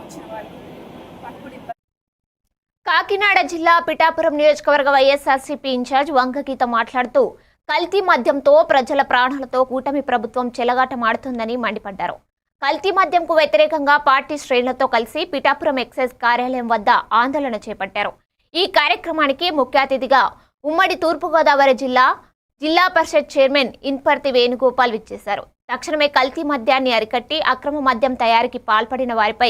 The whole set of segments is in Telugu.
వచ్చిన వాళ్ళు ఇబ్బంది. కాకినాడ జిల్లా పిఠాపురం నియోజకవర్గ వైఎస్ఆర్సీపీ ఇన్ఛార్జ్ వంకగీత మాట్లాడుతూ కల్తీ మద్యంతో ప్రజల ప్రాణాలతో కూటమి ప్రభుత్వం చెలగాటమాడుతుందని మండిపడ్డారు. కల్తీ మద్యంకు వ్యతిరేకంగా పార్టీ శ్రేణులతో కలిసి పిఠాపురం ఎక్సైజ్ కార్యాలయం వద్ద ఆందోళన చేపట్టారు. ఈ కార్యక్రమానికి ముఖ్య అతిథిగా ఉమ్మడి తూర్పుగోదావరి జిల్లా జిల్లా పరిషత్ చైర్మన్ ఇన్పర్తి వేణుగోపాల్ విచ్చేశారు. తక్షణమే కల్తీ మద్యాన్ని అరికట్టి అక్రమ మద్యం తయారీకి పాల్పడిన వారిపై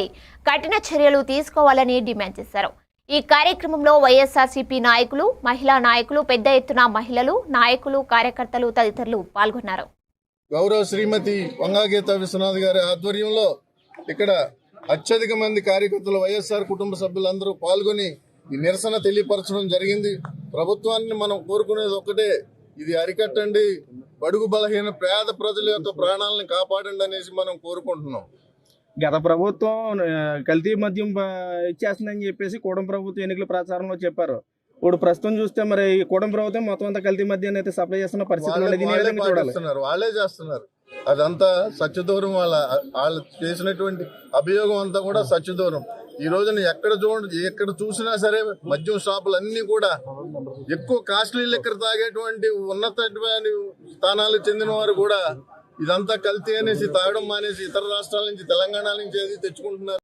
కఠిన చర్యలు తీసుకోవాలని డిమాండ్ చేశారు. ఈ కార్యక్రమంలో వైఎస్ఆర్సీపీ నాయకులు మహిళా నాయకులు పెద్ద ఎత్తున మహిళలు నాయకులు కార్యకర్తలు తదితరులు పాల్గొన్నారు. గౌరవ శ్రీమతి వంగాగీత విశ్వనాథ్ గారి ఆధ్వర్యంలో ఇక్కడ అత్యధిక మంది కార్యకర్తలు వైఎస్ఆర్ కుటుంబ సభ్యులందరూ పాల్గొని ఈ నిరసన తెలియపరచడం జరిగింది. ప్రభుత్వాన్ని మనం కోరుకునేది ఒకటే ఇది అరికట్టండి. బడుగు బలహీన పేద ప్రజల యొక్క ప్రాణాలను కాపాడండి అనేసి మనం కోరుకుంటున్నాం. గత ప్రభుత్వం కల్తీ మద్యం ఇచ్చేస్తుందని చెప్పేసి కూడం ప్రభుత్వం ఎన్నికల ప్రచారంలో చెప్పారు. ఇప్పుడు ప్రస్తుతం చూస్తే మరి ఈ కూడం ప్రభుత్వం మొత్తం అంతా కల్తీ మద్యాన్ని అయితే సప్లై చేస్తున్న పరిస్థితి వాళ్ళే చేస్తున్నారు. అదంతా సత్యదూరం వాళ్ళ వాళ్ళు చేసినటువంటి అభియోగం అంతా కూడా సత్యదూరం. ఈ రోజున ఎక్కడ చూడండి ఎక్కడ చూసినా సరే మద్యం షాపులు అన్ని కూడా ఎక్కువ కాస్ట్లీ లెక్కర్ తాగేటువంటి ఉన్నతమైన స్థానాలకు చెందిన వారు కూడా ఇదంతా కల్తీ అనేసి తాగడం మానేసి ఇతర రాష్ట్రాల నుంచి తెలంగాణ నుంచి అది తెచ్చుకుంటున్నారు?